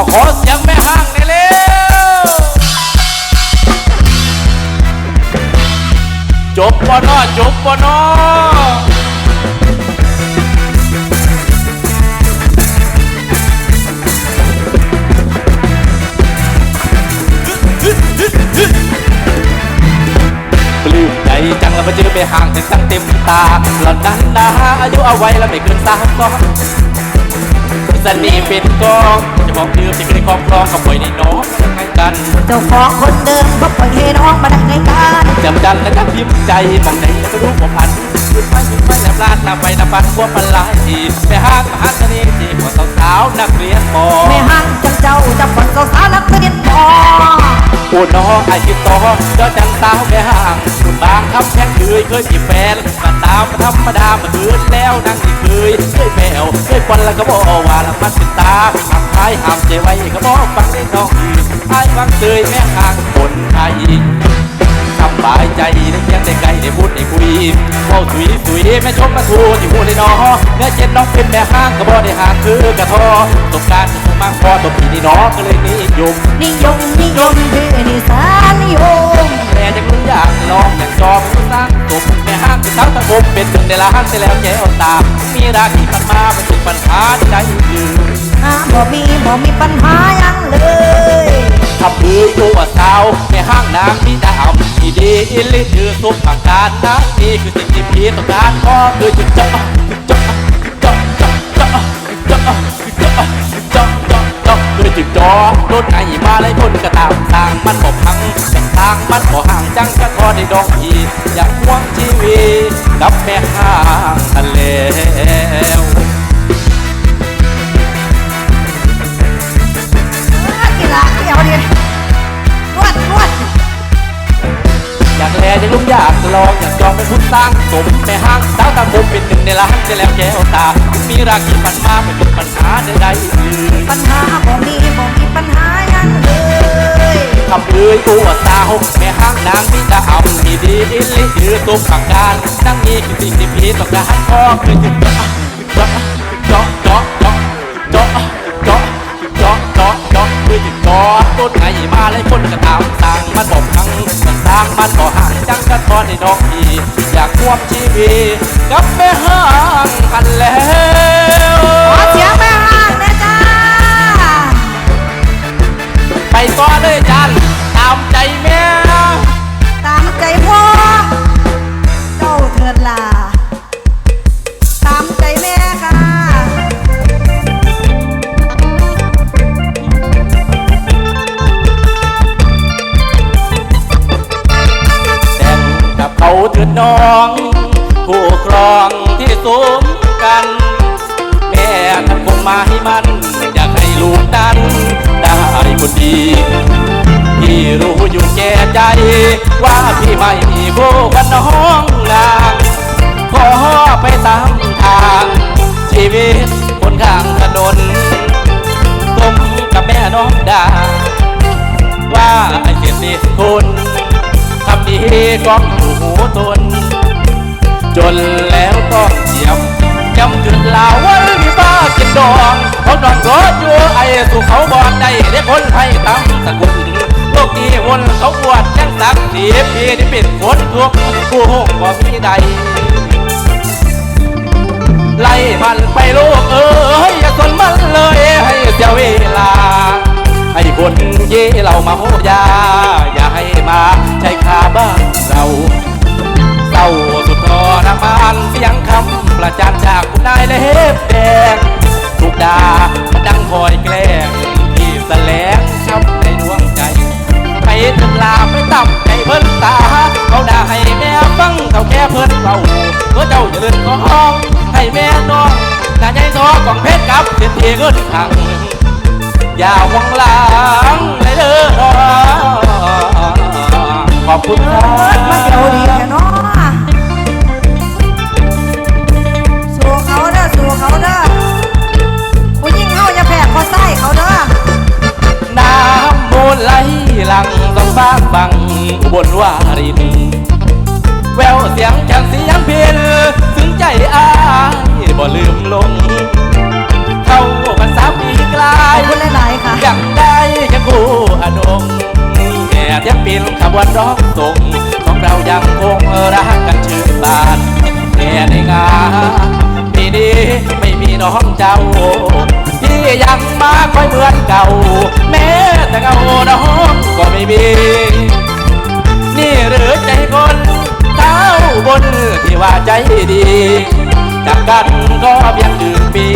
เอาขอเสียงแม่ห้างได้เร็วจบบ่นอจบบ่นอปลื้มใจจังแล้วมาเจอไปห่างถึงตั้งเต็มตาหล่อนนั้นนะอายุเอาไว้แล้วไม่เกินสามสองสนีเป็นกอง จะบอกดื่มที่เคยครอบครองกับป่วยในน้องยังไงกันเจ้าของคนเดิมบ่ปล่อยให้น้องมาได้ไงกันจำจันและก็พิมพ์ใจมองไหนแล้วก็รู้ผมพันขึ้นไปขึ้นไปแลบลาดนำไปนำปันพวกมันหลายทีไปห้างมหาเสน่ห์ที่ของสาวๆนักเรียนมอแม่ห้างจังเจ้าจับคนสาวๆนักเรียนพอโอ้น้องไอ้คิดต่อเจ้าจังสาวแม่ห้างคุณบางคำแค่เคยเคยมีแฟนก็ตามธรรมดามาเดินแล้วนั่งนี่เคยเคย แมวเคยควันแล้วก็บอกว่าละมันเป็นตาทำท้ายห้ามใจไว้ก็บอกฟังได้น้องอีไอ้ฟังเตยแม่ห้างคนไทยสบายใจได้เพียงได้ไกลได้พูดได้คุยเว้าถุยถุยแม่ชมมาทูที่พูดได้นอเนื้อเจ็ดน้องเป็นแม่ห้างก็บ่ได้หางคือกระทอตกการจะคงมั่งพอตัวพี่นี่น้องก็เลยนิยมนิยมนิยมคือนิสานิยม จะรู้อยากลองอยากจองสร้างตบแม่ห้างที่ทั้งตะบมเป็นหนึ่งในล้านไปแล้วแก้วตา มีราคีมันมาเป็นถึงปัญหาที่ใดยืนอ่าบ่มีบ่มีปัญหายังเลยทำเอ้ยโอ้ว่าสาวแม่ห้างนางที่ดำที่ดีอิลิถือทุกประการนางนี่คือสิ่งที่พี่ต้องการก็คือจุดจา คือจุดจอรถไอ้มาไล่คนก็ตามทางมันบอกพังแต่ทางมันบ่ห่างจังก็ทอได้ดอกอีอยากห่วงชีวิตกับแม่ห้างทะเล สร้างสมแต่ห้างสาวตาคมเป็นหนึ่งในล้านจะแล้วแก้วตา มีราคีปันมาไม่เป็นปัญหาใดๆอื่นปัญหาบ่มีบ่มีปัญหายังเลยทำเอ้ยกูว่าสาวแม่ห้างนางมีตาเอาที่ดีอิลิถือตุ้มปากการนั่งมีคือสิ่งที่พีต้องการพ่อเคือจุด อจุดเจาะต้นไงมาเลยคนก็ตามสั่งมันบอกพังมันสร้างมันก็ห่างจังก็ทอดในดอกพีอยากควบชีวิตกับแม่ห้างกันแล้วขอเสียงแม่ห้างนะจ้าไปต่อเลยจันตามใจแม่ กับเขาเถิดน้อง ผู้ครองที่สมกัน แม่ท่านคงมาให้มัน อยากให้ลูกนั้นได้คนดีพี่รู้อยู่แก่ใจ ว่าพี่ไม่มีผู้กันน้องนางขอไปตามทาง ชีวิตคนข้างถนนสมกับแม่น้องดาว่า ทำดีก็อยู่หูตน จนแล้วต้องเจียมจำจุดลาไว้มีบ้ากินดองเขาดองรถอยู่ไอ้สู่เขาบอดได้ได้คนให้ตามสกุลโลกนี้วนเขาอวดยังสักสีพีที่เป็นคนทุกข์ผู้หงบ่มีใดไล่มันไปลูกเอ้ยอย่าสนมันเลยให้เสียเวลา เย่เรามาโหยา อย่าให้มาใช้ขาบ้านเราเศร้าสุดทรมานเสียงคำประจานจากคุณนายเล็บแดงถูกด่ามันดังคอยแกล้งที่แสลงช้ำในดวงใจให้ถึงลาไปตับใจเพิ่นตา เขาด่าให้แม่ฟังเท่าแก่เพิ่นเบาเพื่อเจ้าอย่าเลื่อนของให้แม่น้องน่าใจซอกองเพชรกับเสียทีเงินขัง อย่าหวังหลังเลยเด้อน้องขอบคุณครัมาเดี๋ยวดีบแค่เนาะสู่เขาเด้อสู่เขาเด้อผู้หญิงเฮาอย่าแพ้เขาใส่เขาเด้อ เจ้า ที่ยังมาคอยเหมือนเก่า แม้แต่เงาดอกก็ไม่มีนี่หรือใจคนเท้าบนที่ว่าใจดีจากกันก็เพียงหนึ่งปี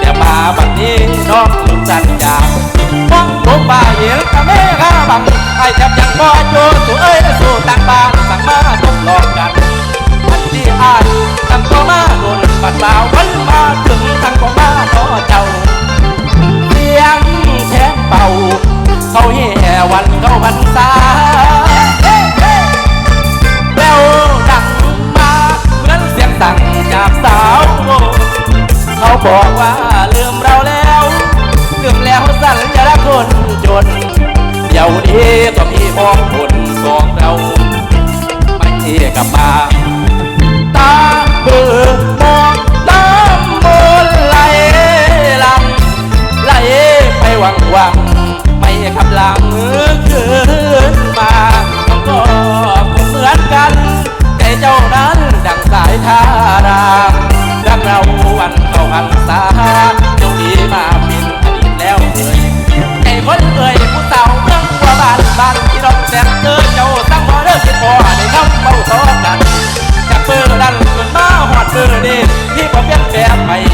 แต่มาบัดนี้น้องลืมสัญญาบ้องบุกป่าเห็นกับแม่ข้าบังไอ้แทบยังบ่โจสู่เอ้ยสู่ต่างบ้านสั่งมาทดลองกันอันที่อ่านตั้งก็มาโดนปัดเปล่า บอกว่าลืมเราแล้วลืมแล้วสั่นจะรักคนจนเดี๋ยวนี้ก็มีพ้องคนสองเราไม่เที่กลับมา แปลงไป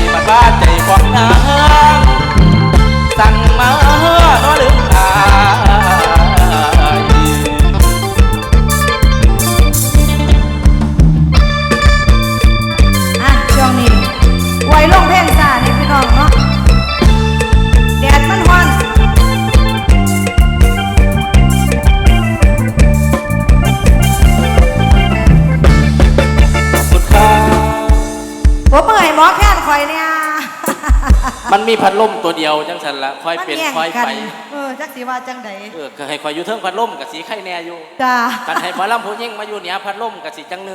อแค้นคอยเนี่ยมันมีพัดลมตัวเดียวจังสันละค่อยมันเป็นแย่งค่อยกันไปเออจักสีว่าจังใดเออก็ให้ค่อยอยู่เทิงพัดลมกับสีไข่แน่อยู่จ้ากันให้หมอลำผู้ยิ่งมาอยู่เหนือพัดลมกับสีจังหนึง